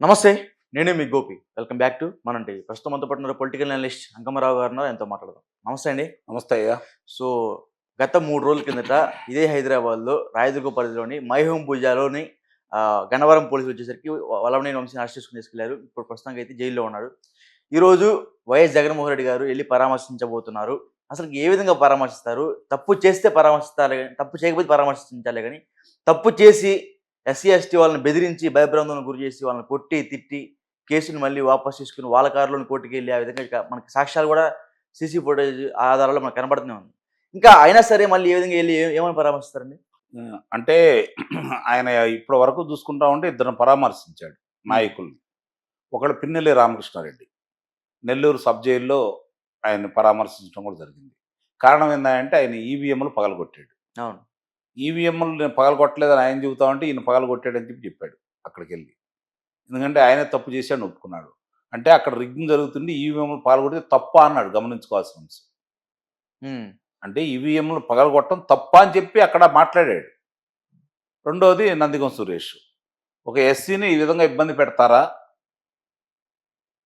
నమస్తే. నేను మీ గోపి. వెల్కమ్ బ్యాక్ టు మనంటి ప్రస్తుతం మనతో పట్టిన పొలిటికల్ అనలిస్ట్ అంకమరావు గారు ఆయనతో మాట్లాడదాం. నమస్తే అండి. నమస్తే అయ్యా. సో గత మూడు రోజుల కిందట ఇదే హైదరాబాద్లో రాయదుర్గ పరిధిలోని మైహోం పూజలోని ఆ, గన్నవరం పోలీసులు వచ్చేసరికి వల్లభనేని వంశీని అరెస్ట్ చేసుకుని తీసుకెళ్ళారు. ఇప్పుడు ప్రస్తుతానికి అయితే జైల్లో ఉన్నాడు. ఈరోజు వైఎస్ జగన్మోహన్ రెడ్డి గారు వెళ్ళి పరామర్శించబోతున్నారు. అసలు ఏ విధంగా పరామర్శిస్తారు? తప్పు చేస్తే పరామర్శిస్తారు కానీ తప్పు చేయకపోతే పరామర్శించాలి కానీ తప్పు చేసి ఎస్సీ ఎస్టీ వాళ్ళని బెదిరించి భయభ్రాంతులను గురి చేసి వాళ్ళని కొట్టి తిట్టి కేసును మళ్ళీ వాపస్ తీసుకుని వాళ్ళ కారులోని కోర్టుకి వెళ్ళి ఆ విధంగా మనకి సాక్ష్యాలు కూడా సీసీ ఫుటేజ్ ఆధారాలు మనకు కనబడుతూనే ఉంది. ఇంకా అయినా సరే మళ్ళీ ఏ విధంగా వెళ్ళి ఏమని పరామర్శిస్తారండి? అంటే ఆయన ఇప్పటి వరకు చూసుకుంటా ఉంటే ఇద్దరు పరామర్శించాడు నాయకుల్ని. ఒకడు పిన్నెల్లి రామకృష్ణారెడ్డి. నెల్లూరు సబ్ జైల్లో ఆయన పరామర్శించడం కూడా జరిగింది. కారణం ఏంటంటే ఆయన ఈవీఎంలు పగలగొట్టాడు. అవును. ఈవీఎంలు నేను పగలగొట్టలేదని ఆయన చెబుతా ఉంటే ఈయన పగలగొట్టాడని చెప్పి చెప్పాడు అక్కడికి వెళ్ళి ఎందుకంటే ఆయనే తప్పు చేశాడు ఒప్పుకున్నాడు. అంటే అక్కడ రిగ్గింగ్ జరుగుతుంది ఈవీఎంలు పగలగొడితే తప్ప అన్నాడు గమనించుకోవాల్సిన అంశం. అంటే ఈవీఎంలు పగలగొట్టడం తప్ప అని చెప్పి అక్కడ మాట్లాడాడు. రెండోది నందిగం సురేష్. ఒక ఎస్సీని ఈ విధంగా ఇబ్బంది పెడతారా?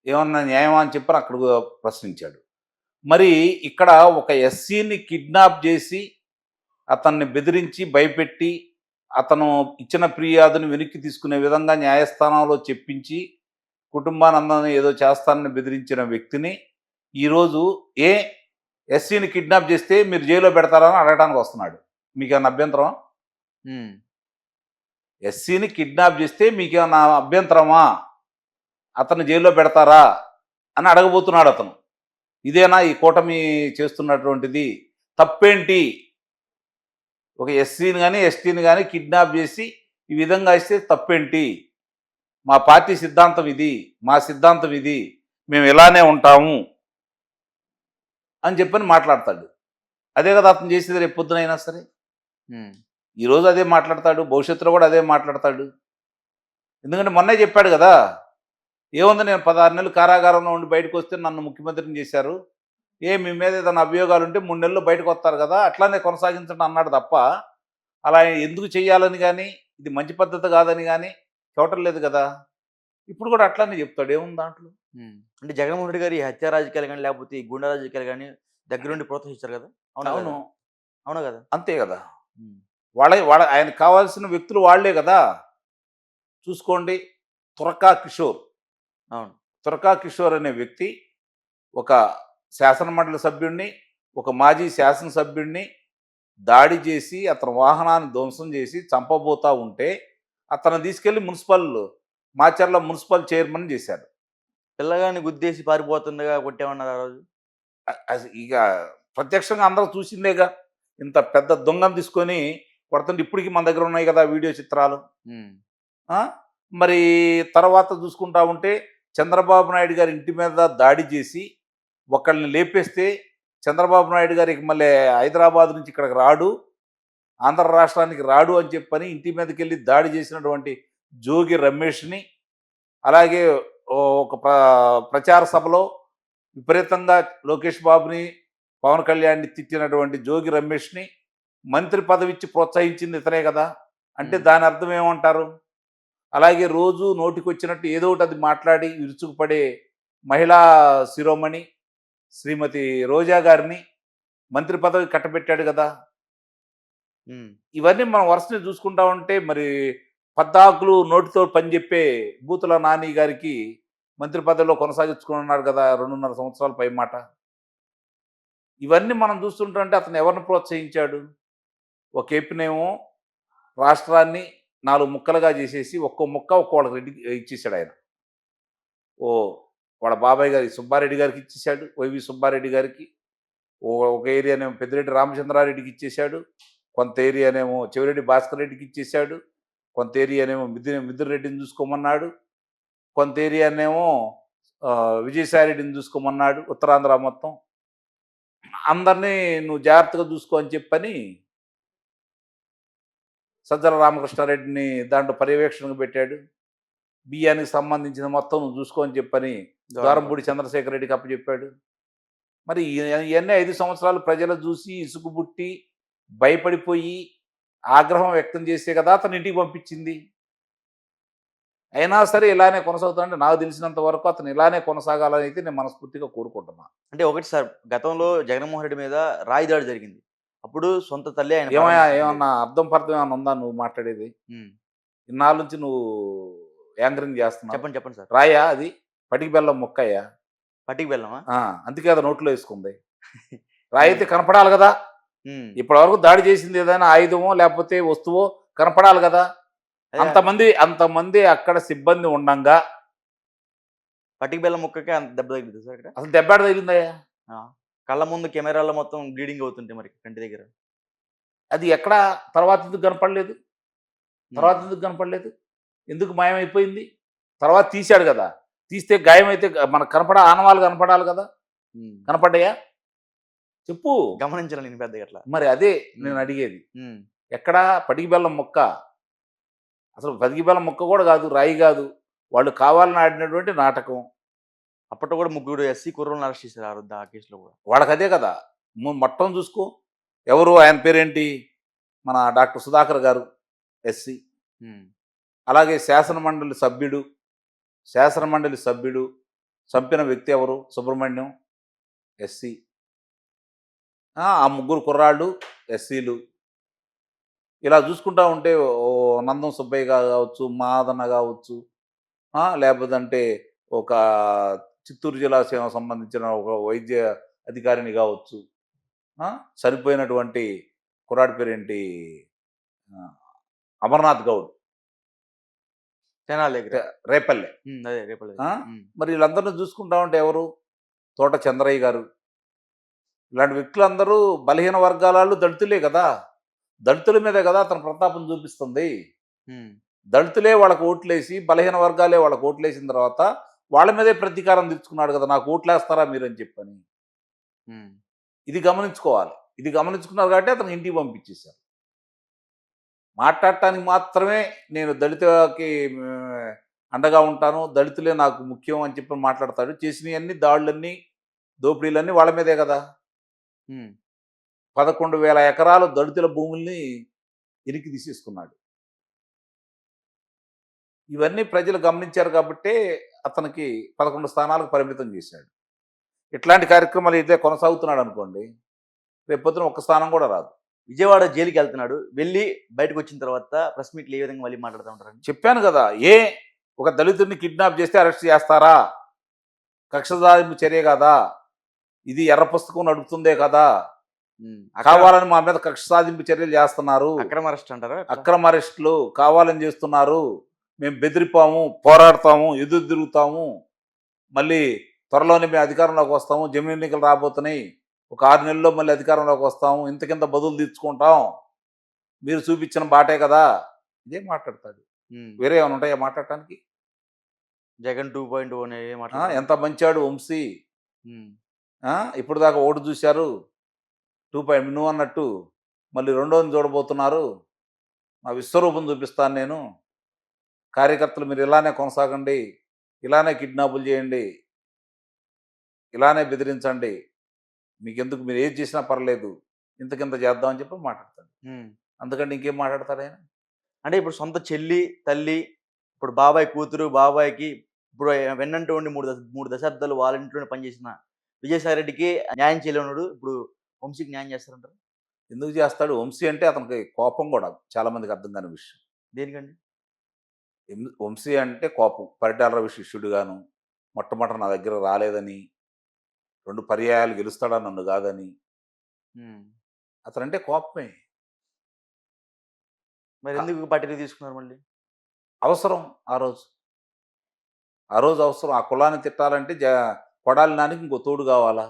ఏమన్నా న్యాయమా అని చెప్పి అక్కడ ప్రశ్నించాడు. మరి ఇక్కడ ఒక ఎస్సీని కిడ్నాప్ చేసి అతన్ని బెదిరించి భయపెట్టి అతను ఇచ్చిన ఫిర్యాదుని వెనక్కి తీసుకునే విధంగా న్యాయస్థానంలో చెప్పించి కుటుంబానందాన్ని ఏదో చేస్తానని బెదిరించిన వ్యక్తిని ఈరోజు ఏ ఎస్సీని కిడ్నాప్ చేస్తే మీరు జైల్లో పెడతారని అడగడానికి వస్తున్నాడు. మీకు ఏమైనా అభ్యంతరం ఎస్సీని కిడ్నాప్ చేస్తే మీకు ఏమైనా అభ్యంతరమా? అతను జైల్లో పెడతారా? అని అడగబోతున్నాడు అతను. ఇదేనా ఈ కూటమి చేస్తున్నటువంటిది? తప్పేంటి? ఒక ఎస్సీని కానీ ఎస్టీని కానీ కిడ్నాప్ చేసి ఈ విధంగా ఇస్తే తప్పేంటి? మా పార్టీ సిద్ధాంతం ఇది మా సిద్ధాంతం ఇది మేము ఇలానే ఉంటాము అని చెప్పని మాట్లాడతాడు. అదే కదా అతను చేసేది రేపు పొద్దునైనా సరే. ఈరోజు అదే మాట్లాడతాడు భవిష్యత్తులో కూడా అదే మాట్లాడతాడు. ఎందుకంటే మొన్నే చెప్పాడు కదా ఏముంది నేను పదహారు నెలలు కారాగారంలో ఉండి బయటకు వస్తే నన్ను ముఖ్యమంత్రిని చేశారు? ఏ మీ మీద ఏదైనా అభియోగాలు ఉంటే మూడు నెలలు బయటకు వస్తారు కదా అట్లానే కొనసాగించండి అన్నాడు తప్ప అలా ఎందుకు చేయాలని కానీ ఇది మంచి పద్ధతి కాదని కానీ చూడటం లేదు కదా. ఇప్పుడు కూడా అట్లానే చెప్తాడు ఏముంది దాంట్లో. అంటే జగన్మోహన్ రెడ్డి గారు ఈ హత్య రాజకీయాలు కానీ లేకపోతే ఈ గుండా రాజకీయాలు కానీ దగ్గరుండి ప్రోత్సహించారు కదా? అవునా అవును కదా? అవునా. కదా? అంతే కదా. వాళ్ళ వాళ్ళ ఆయనకు కావాల్సిన వ్యక్తులు వాళ్ళే కదా. చూసుకోండి తురకా కిషోర్. అవును. తురకా కిషోర్ అనే వ్యక్తి ఒక శాసనమండలి సభ్యుడిని ఒక మాజీ శాసనసభ్యుడిని దాడి చేసి అతని వాహనాన్ని ధ్వంసం చేసి చంపబోతా ఉంటే అతను తీసుకెళ్ళి మున్సిపల్ మాచర్ల మున్సిపల్ చైర్మన్ చేశారు పిల్లగాని గుద్దేసి పారిపోతుండగా కొట్టేమన్నారు ఆ రోజు? ఇక ప్రత్యక్షంగా అందరూ చూసిందేగా ఇంత పెద్ద దొంగను తీసుకొని కొడుతుంటే ఇప్పటికీ మన దగ్గర ఉన్నాయి కదా వీడియో చిత్రాలు? మరి తర్వాత చూసుకుంటా ఉంటే చంద్రబాబు నాయుడు గారి ఇంటి మీద దాడి చేసి ఒకళ్ళని లేపేస్తే చంద్రబాబు నాయుడు గారు ఇక మళ్ళీ హైదరాబాద్ నుంచి ఇక్కడికి రాడు ఆంధ్ర రాష్ట్రానికి రాడు అని చెప్పని ఇంటి మీదకి వెళ్ళి దాడి చేసినటువంటి జోగి రమేష్ని అలాగే ఒక ప్ర ప్రచార సభలో విపరీతంగా లోకేష్ బాబుని పవన్ కళ్యాణ్ని తిట్టినటువంటి జోగి రమేష్ని మంత్రి పదవి ఇచ్చి ప్రోత్సహించింది ఇతనే కదా అంటే. దాని అర్థం ఏమంటారు అలాగే రోజు నోటికొచ్చినట్టు ఏదో ఒకటి అది మాట్లాడి విరుచుకుపడే మహిళా శిరోమణి శ్రీమతి రోజా గారిని మంత్రి పదవి కట్టబెట్టాడు కదా. ఇవన్నీ మనం వరుసని చూసుకుంటా ఉంటే మరి పద్దాకులు నోటితో పని చెప్పే బూతుల నాని గారికి మంత్రి పదవిలో కొనసాగించుకున్నారు కదా రెండున్నర సంవత్సరాల పై మాట ఇవన్నీ మనం చూస్తుంటే అతను ఎవరిని ప్రోత్సహించాడు? ఒక ఏపీనేమో రాష్ట్రాన్ని నాలుగు ముక్కలుగా చేసేసి ఒక్కో ముక్క ఒక్కో వాళ్ళకి రెడ్డి ఇచ్చేసాడు ఆయన. ఓ వాళ్ళ బాబాయ్ గారి సుబ్బారెడ్డి గారికి ఇచ్చేసాడు వైవి సుబ్బారెడ్డి గారికి. ఒక ఏరియానేమో పెద్దిరెడ్డి రామచంద్రారెడ్డికి ఇచ్చేశాడు. కొంత ఏరియానేమో చెవిరెడ్డి భాస్కర్ రెడ్డికి ఇచ్చేశాడు. కొంత ఏరియానేమో మిద్ది మిద్దురు రెడ్డిని చూసుకోమన్నాడు. కొంత ఏరియానేమో విజయసాయి విజయసాయిరెడ్డిని చూసుకోమన్నాడు ఉత్తరాంధ్ర మొత్తం. అందరినీ నువ్వు జాగ్రత్తగా చూసుకో అని చెప్పని సజ్జల రామకృష్ణారెడ్డిని దాంట్లో పర్యవేక్షణకు పెట్టాడు. బియ్యానికి సంబంధించిన మొత్తం నువ్వు చూసుకో అని చెప్పని ద్వారంపూడి చంద్రశేఖర్ రెడ్డికి అప్పచెప్పాడు. మరి ఇవన్నీ ఐదు సంవత్సరాలు ప్రజలు చూసి ఇసుకు పుట్టి భయపడిపోయి ఆగ్రహం వ్యక్తం చేసే కదా అతను ఇంటికి పంపించింది. అయినా సరే ఇలానే కొనసాగుతానంటే నాకు తెలిసినంత వరకు అతను ఇలానే కొనసాగాలని అయితే నేను మనస్ఫూర్తిగా కోరుకుంటున్నా. అంటే ఒకటి సార్ గతంలో జగన్మోహన్ రెడ్డి మీద రాయి దాడి జరిగింది. అప్పుడు సొంత తల్లి ఆయన ప్రాణం ఏమన్నా అర్థం పర్థం ఏమన్నా ఉందా నువ్వు మాట్లాడేది. ఇన్నాళ్ళ నుంచి నువ్వు యాంకరింగ్ చేస్తున్నావు చెప్పండి చెప్పండి సార్. రాయా అది? పటికి బెల్లం మొక్కయ్యా? వెళ్ళామా ఆ, అందుకే అది నోట్లో వేసుకుంది. రాయి అయితే కనపడాలి కదా. ఇప్పటి వరకు దాడి చేసింది ఏదైనా ఆయుధమో లేకపోతే వస్తువో కనపడాలి కదా? అంతమంది అంతమంది అక్కడ సిబ్బంది ఉండంగా. పట్టికి బెల్లం ముక్కకే అంత దెబ్బ తగిలింది సార్ అసలు దెబ్బ తగిలిందయ్యా. కళ్ళ ముందు కెమెరాలో మొత్తం బ్లీడింగ్ అవుతుంటే మరి కంటి దగ్గర. అది ఎక్కడ? తర్వాత ఎందుకు కనపడలేదు? తర్వాత ఎందుకు కనపడలేదు? ఎందుకు మాయమైపోయింది? తర్వాత తీశాడు కదా. తీస్తే గాయం అయితే మనకు కనపడ ఆనవాళ్ళు కనపడాలి కదా. కనపడ్డాయా? చెప్పు. గమనించాలి నేను పెద్దగా అట్లా. మరి అదే నేను అడిగేది. ఎక్కడ? పటికి బెల్లం మొక్క. అసలు పటికి బెల్లం మొక్క కూడా కాదు రాయి కాదు. వాళ్ళు కావాలని ఆడినటువంటి నాటకం. అప్పట్లో కూడా ముగ్గురు ఎస్సీ కుర్రోళ్ళని అరెస్ట్ చేశారు ఆ కేసులో కూడా. వాళ్ళకి అదే కదా. ము- మొత్తం చూసుకో. ఎవరు? ఆయన పేరేంటి? మన డాక్టర్ సుధాకర్ గారు ఎస్సీ. అలాగే శాసన మండలి సభ్యుడు శాసన మండలి సభ్యుడు చంపిన వ్యక్తి ఎవరు? సుబ్రహ్మణ్యం ఎస్సీ. ఆ ముగ్గురు కుర్రాళ్ళు ఎస్సీలు. ఇలా చూసుకుంటా ఉంటే ఓ నందం సుబ్బయ్య కావచ్చు మాదన్న కావచ్చు లేకపోతే అంటే ఒక చిత్తూరు జిల్లా సేవ సంబంధించిన ఒక వైద్య అధికారిని కావచ్చు చనిపోయినటువంటి కుర్రాడి పేరేంటి? అమర్నాథ్ గౌడ్. తెనాలి దగ్గర. రేపల్లె. అదే రేపటి ఆ? మరి వీళ్ళందరినీ చూసుకుంటా ఉంటే ఎవరు? తోట చంద్రయ్య గారు. ఇలాంటి వ్యక్తులందరూ బలహీన వర్గాల దళితులే కదా. దళితుల మీదే కదా అతను ప్రతాపం చూపిస్తుంది. దళితులే వాళ్ళకు ఓట్లేసి బలహీన వర్గాలే వాళ్ళకు ఓట్లేసిన తర్వాత వాళ్ళ మీదే ప్రతీకారం తెచ్చుకున్నాడు కదా నాకు ఓట్లేస్తారా మీరు అని చెప్పని. ఇది గమనించుకోవాలి. ఇది గమనించుకున్నారు కాబట్టి అతను ఇంటికి పంపించేశారు. మాట్లాడటానికి మాత్రమే నేను దళితకి అండగా ఉంటాను. దళితులే నాకు ముఖ్యం అని చెప్పి మాట్లాడతాడు చేసినవన్నీ దాడులన్నీ దోపిడీలన్నీ వాళ్ళ మీదే కదా. పదకొండు వేల ఎకరాలు దళితుల భూముల్ని ఇరికి తీసేసుకున్నాడు. ఇవన్నీ ప్రజలు గమనించారు కాబట్టే అతనికి పదకొండు స్థానాలకు పరిమితం చేశాడు. ఇట్లాంటి కార్యక్రమాలు ఇదే కొనసాగుతున్నాడు అనుకోండి రేపొద్దున ఒక్క స్థానం కూడా రాదు. విజయవాడ జైలుకి వెళ్తున్నాడు వెళ్ళి బయటకు వచ్చిన తర్వాత ప్రెస్ మీట్లు ఏ విధంగా మళ్ళీ మాట్లాడుతూ ఉంటారండి? చెప్పాను కదా ఏ ఒక దళితుడిని కిడ్నాప్ చేస్తే అరెస్ట్ చేస్తారా? కక్షదారింపు చర్య కదా. ఇది ఎర్ర పుస్తకం నడుపుతుందే కదా. కావాలని మా మీద కక్ష సాధింపు చర్యలు చేస్తున్నారు. అక్రమ అరెస్ట్ అంటారా అక్రమ అరెస్టులు కావాలని చేస్తున్నారు. మేము బెదిరిపాము పోరాడతాము ఎదురు తిరుగుతాము. మళ్ళీ త్వరలోనే మేము అధికారంలోకి వస్తాము. జమిని ఎన్నికలు రాబోతున్నాయి. ఒక ఆరు నెలల్లో మళ్ళీ అధికారంలోకి వస్తాము ఇంతకింత బదులు తీర్చుకుంటాం మీరు చూపించిన బాటే కదా ఇదే మాట్లాడతాడు. వేరే ఏమైనా ఉంటాయా మాట్లాడటానికి? జగన్ టూ పాయింట్ వన్ ఆ, ఎంత మంచాడు వంశీ. ఇప్పుడు దాకా ఓటు చూశారు టూ పాయింట్ నువ్వు అన్నట్టు మళ్ళీ రెండోది చూడబోతున్నారు నా విశ్వరూపం చూపిస్తాను నేను. కార్యకర్తలు మీరు ఇలానే కొనసాగండి ఇలానే కిడ్నాపులు చేయండి ఇలానే బెదిరించండి మీకు ఎందుకు మీరు ఏది చేసినా పర్లేదు ఇంతకింత చేద్దామని చెప్పి మాట్లాడతాడు. అందుకంటే ఇంకేం మాట్లాడతాడు ఆయన? అంటే ఇప్పుడు సొంత చెల్లి తల్లి ఇప్పుడు బాబాయ్ కూతురు బాబాయ్కి ఇప్పుడు వెన్నంటూ ఉండి మూడు దశ మూడు దశాబ్దాలు వాళ్ళ ఇంట్లోనే పనిచేసిన విజయసాయి రెడ్డికి న్యాయం చేయలేనుడు ఇప్పుడు వంశీకి న్యాయం చేస్తారంటారు? ఎందుకు చేస్తాడు? వంశీ అంటే అతనికి కోపం కూడా చాలా మందికి అర్థం కాని విషయం. దేనికండి? వంశీ అంటే కోపం పరిటాల రవి శిష్యుడుగాను మొట్టమొదట నా దగ్గర రాలేదని రెండు పర్యాయాలు గెలుస్తాడా నన్ను కాదని. అతనంటే కోపమే. మరి ఎందుకు పార్టీలు తీసుకున్నారు మళ్ళీ? అవసరం ఆ రోజు. ఆ రోజు అవసరం. ఆ కులాన్ని తిట్టాలంటే జ కొడాలి నానికి ఇంకో తోడు కావాలా.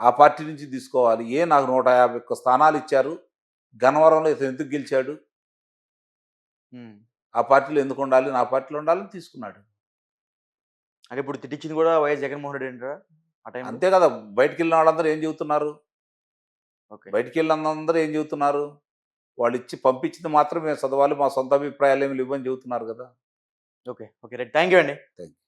ఆ పార్టీ నుంచి తీసుకోవాలి. ఏ నాకు నూట యాభై ఒక్క స్థానాలు ఇచ్చారు? గన్నవరంలో ఇతను ఎందుకు గెలిచాడు. ఆ పార్టీలో ఎందుకు ఉండాలి? నా పార్టీలో ఉండాలని తీసుకున్నాడు. అంటే ఇప్పుడు తిట్టించింది కూడా వైఎస్ జగన్మోహన్ రెడ్డి అంటారా? ఆ టైం అంతే కదా! బయటికి వెళ్ళిన వాళ్ళందరూ ఏం చెబుతున్నారు? ఓకే. బయటికి వెళ్ళిన అందరూ ఏం చెబుతున్నారు? వాళ్ళు ఇచ్చి పంపించింది మాత్రం మేము చదవాలి మా సొంత అభిప్రాయాలు ఏమి లేవని చెబుతున్నారు కదా! Okay. Okay. Right. Thank you అండి. Thank you.